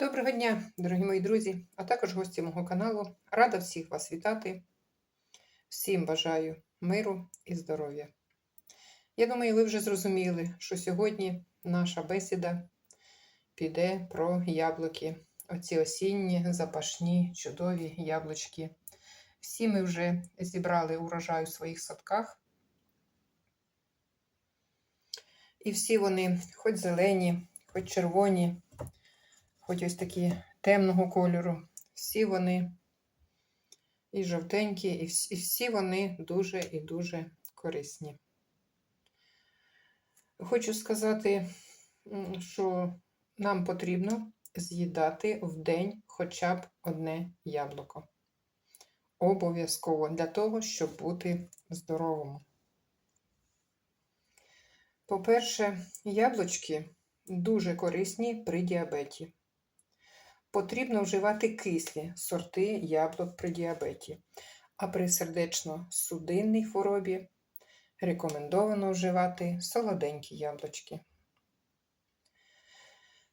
Доброго дня, дорогі мої друзі, а також гості мого каналу. Рада всіх вас вітати. Всім бажаю миру і здоров'я. Я думаю, ви вже зрозуміли, що сьогодні наша бесіда піде про яблуки. Оці осінні, запашні, чудові яблучки. Всі ми вже зібрали урожай у своїх садках. І всі вони, хоч зелені, хоч червоні, хоч ось такі темного кольору. Всі вони і жовтенькі, і всі, вони дуже і дуже корисні. Хочу сказати, що нам потрібно з'їдати в день хоча б одне яблуко. Обов'язково для того, щоб бути здоровим. По-перше, яблучки дуже корисні при діабеті. Потрібно вживати кислі сорти яблук при діабеті, а при сердечно-судинній хворобі рекомендовано вживати солоденькі яблучки.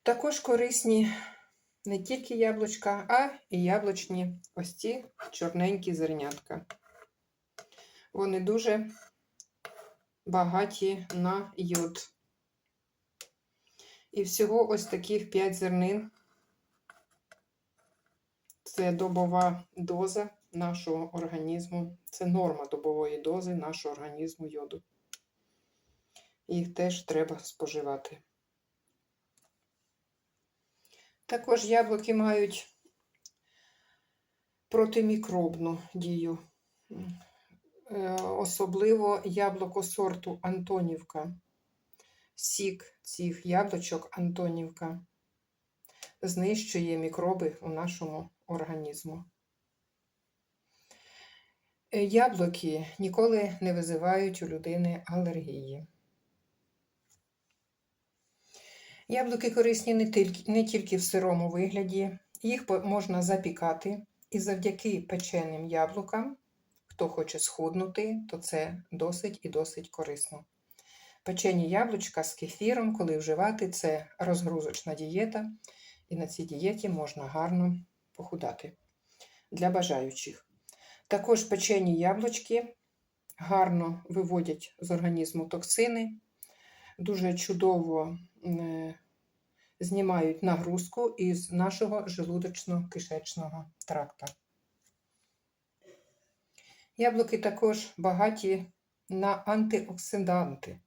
Також корисні не тільки яблучка, а і яблучні ось ці чорненькі зернятка. Вони дуже багаті на йод. І всього ось таких 5 зернин це добова доза нашого організму, це норма добової дози нашого організму йоду. Їх теж треба споживати. Також яблуки мають протимікробну дію, Е, особливо яблуко сорту Антонівка. Сік цих яблучок Антонівка знищує мікроби у нашому організму. Е, Яблуки ніколи не визивають у людини алергії. Яблуки корисні не тільки, не тільки в сирому вигляді, їх можна запікати, і завдяки печеним яблукам, хто хоче схуднути, то це досить і досить корисно. Печені яблучка з кефіром, коли вживати, це розгрузочна дієта, і на цій дієті можна гарно похудати для бажаючих. Також печені яблучки гарно виводять з організму токсини, дуже чудово е, знімають нагрузку із нашого желудочно-кишечного тракта. Яблуки також багаті на антиоксиданти.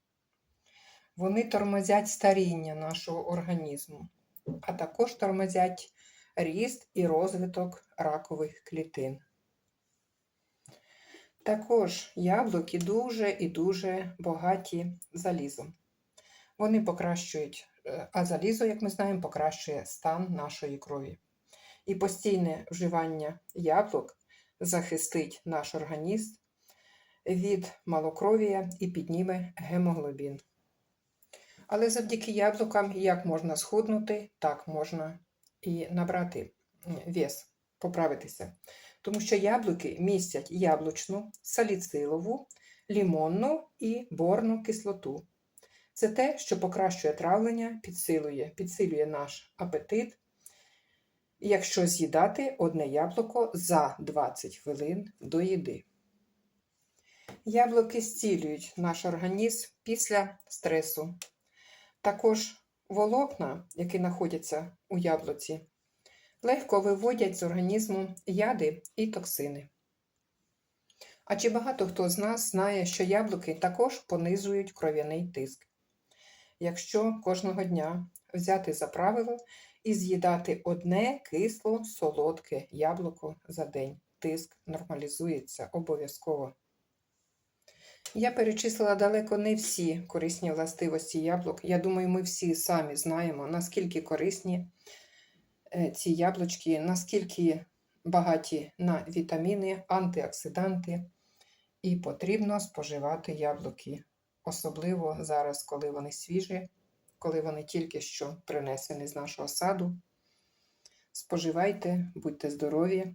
Вони тормозять старіння нашого організму, а також тормозять ріст і розвиток ракових клітин. Також яблуки дуже і дуже багаті залізом. Вони покращують, е, а залізо, як ми знаємо, покращує стан нашої крові. І постійне вживання яблук захистить наш організм від малокровія і підніме гемоглобін. Але завдяки яблукам як можна схуднути, так можна і набрати вес, поправитися. Тому що яблуки містять яблучну, саліцилову, лімонну і борну кислоту. Це те, що покращує травлення, підсилює, підсилює наш апетит, якщо з'їдати одне яблуко за 20 хвилин до їди. Яблуки зцілюють наш організм після стресу. Також волокна, які знаходяться у яблуці, легко виводять з організму яди і токсини. А чи багато хто з нас знає, що яблуки також понизують кров'яний тиск? Якщо кожного дня взяти за правило і з'їдати одне кисло солодке яблуко за день, тиск нормалізується обов'язково. Я перечислила далеко не всі корисні властивості яблук. Я думаю, ми всі самі знаємо, наскільки корисні е, ці яблучки, наскільки багаті на вітаміни, антиоксиданти, і потрібно споживати яблуки, особливо зараз, коли вони свіжі, коли вони тільки що принесені з нашого саду. Споживайте, будьте здорові.